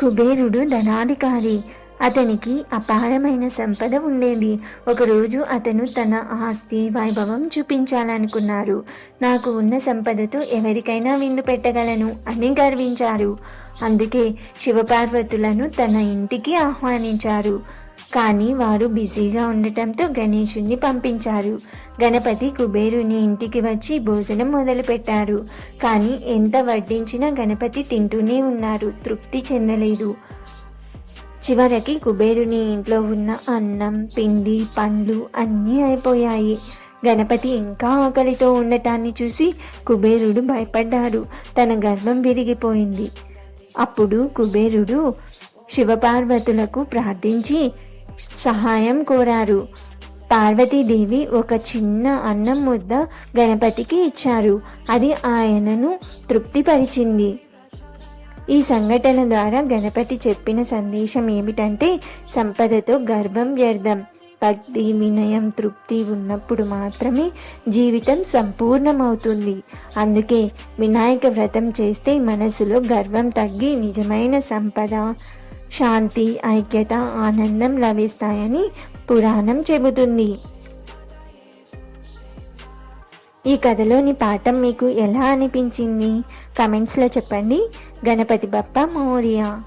కుబేరుడు ధనాధికారి. అతనికి అపారమైన సంపద ఉండేది. ఒకరోజు అతను తన ఆస్తి వైభవం చూపించాలనుకున్నారు. నాకు ఉన్న సంపదతో ఎవరికైనా విందు పెట్టగలను అని గర్వించారు. అందుకే శివపార్వతులను తన ఇంటికి ఆహ్వానించారు. కానీ వారు బిజీగా ఉండటంతో గణేషుణ్ణి పంపించారు. గణపతి కుబేరుని ఇంటికి వచ్చి భోజనం మొదలుపెట్టారు. కానీ ఎంత వడ్డించినా గణపతి తింటూనే ఉన్నారు. తృప్తి చెందలేదు. చివరికి కుబేరుని ఇంట్లో ఉన్న అన్నం పిండి పండ్లు అన్నీ అయిపోయాయి. గణపతి ఇంకా ఆకలితో ఉండటాన్ని చూసి కుబేరుడు భయపడ్డారు తన గర్వం విరిగిపోయింది. అప్పుడు కుబేరుడు శివపార్వతులకు ప్రార్థించి సహాయం కోరారు. పార్వతీదేవి ఒక చిన్న అన్నం ముద్ద గణపతికి ఇచ్చారు. అది ఆయనను తృప్తిపరిచింది. ఈ సంఘటన ద్వారా గణపతి చెప్పిన సందేశం ఏమిటంటే సంపదతో గర్వం వ్యర్థం. భక్తి వినయం తృప్తి ఉన్నప్పుడు మాత్రమే జీవితం సంపూర్ణమవుతుంది. అందుకే వినాయక వ్రతం చేస్తే మనసులో గర్వం తగ్గి నిజమైన సంపద శాంతి ఐక్యత ఆనందం లభిస్తాయని పురాణం చెబుతుంది. ఈ కథలోని పాఠం మీకు ఎలా అనిపించింది? కమెంట్స్లో చెప్పండి. గణపతి బప్ప మౌర్య.